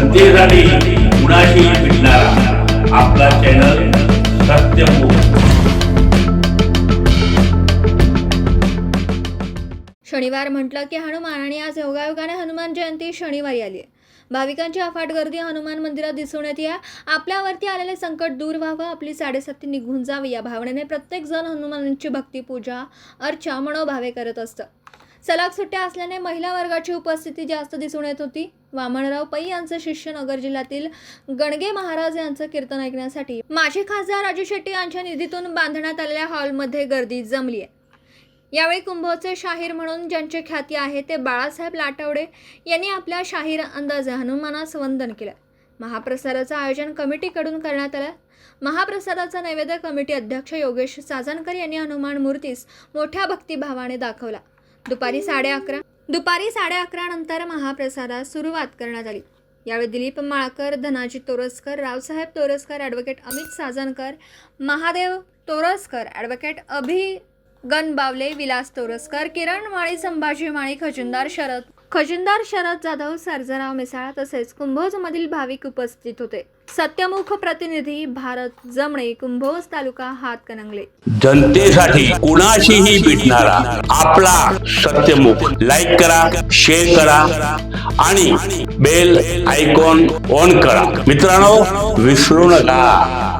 जनतेसाठी कुणाशी भेटणारा. आपला चॅनल शनिवार म्हटलं की हनुमान आणि आज योगायोगाने हनुमान जयंती शनिवारी आली आहे भाविकांची अफाट गर्दी हनुमान मंदिरात दिसून येते. आपल्यावरती आलेले संकट दूर व्हावं आपली साडेसाती निघून जावी या भावनेने प्रत्येक जण हनुमानांची भक्तीपूजा अर्चा मनोभावे करत असतं. सलग सुट्ट्या असल्याने महिला वर्गाची उपस्थिती जास्त दिसून येत होती. वामनराव पै यांचं शिष्य नगर जिल्ह्यातील गणगे महाराज यांचं कीर्तन ऐकण्यासाठी माजी खासदार राजू शेट्टी यांच्या निधीतून बांधण्यात आलेल्या हॉलमध्ये गर्दी जमली आहे. यावेळी कुंभोचे शाहीर म्हणून ज्यांची ख्याती आहे ते बाळासाहेब लाटवडे यांनी आपल्या शाहीर अंदाजे हनुमानास वंदन केलं. महाप्रसादाचं आयोजन कमिटीकडून करण्यात आलं. महाप्रसादाचा नैवेद्य कमिटी अध्यक्ष योगेश साजनकर यांनी हनुमान मूर्तीस मोठ्या भक्तिभावाने दाखवला. दुपारी साडे अकरा. दुपारी साडे अकरा नंतर महाप्रसादास सुरुवात करण्यात आली. यावेळी दिलीप माळकर धनाजी तोरसकर रावसाहेब तोरसकर ॲडव्होकेट अमित साजनकर महादेव तोरसकर ॲडव्होकेट अभि गणबावले विलास तोरसकर किरण माळी संभाजी माळी खजिनदार शरद खजिनदार शरद जाधव सर्जराव मिसाळ तसेच कुंभोजमधील भाविक उपस्थित होते. सत्यमुख प्रतिनिधी भारत जमणे कुंभोज तालुका हातकणंगले जनतेसाठी कुणाशीही भेटणारा आपला सत्यमुख. लाईक करा शेअर करा आणि बेल आयकॉन ऑन करा. मित्रांनो विसरू नका.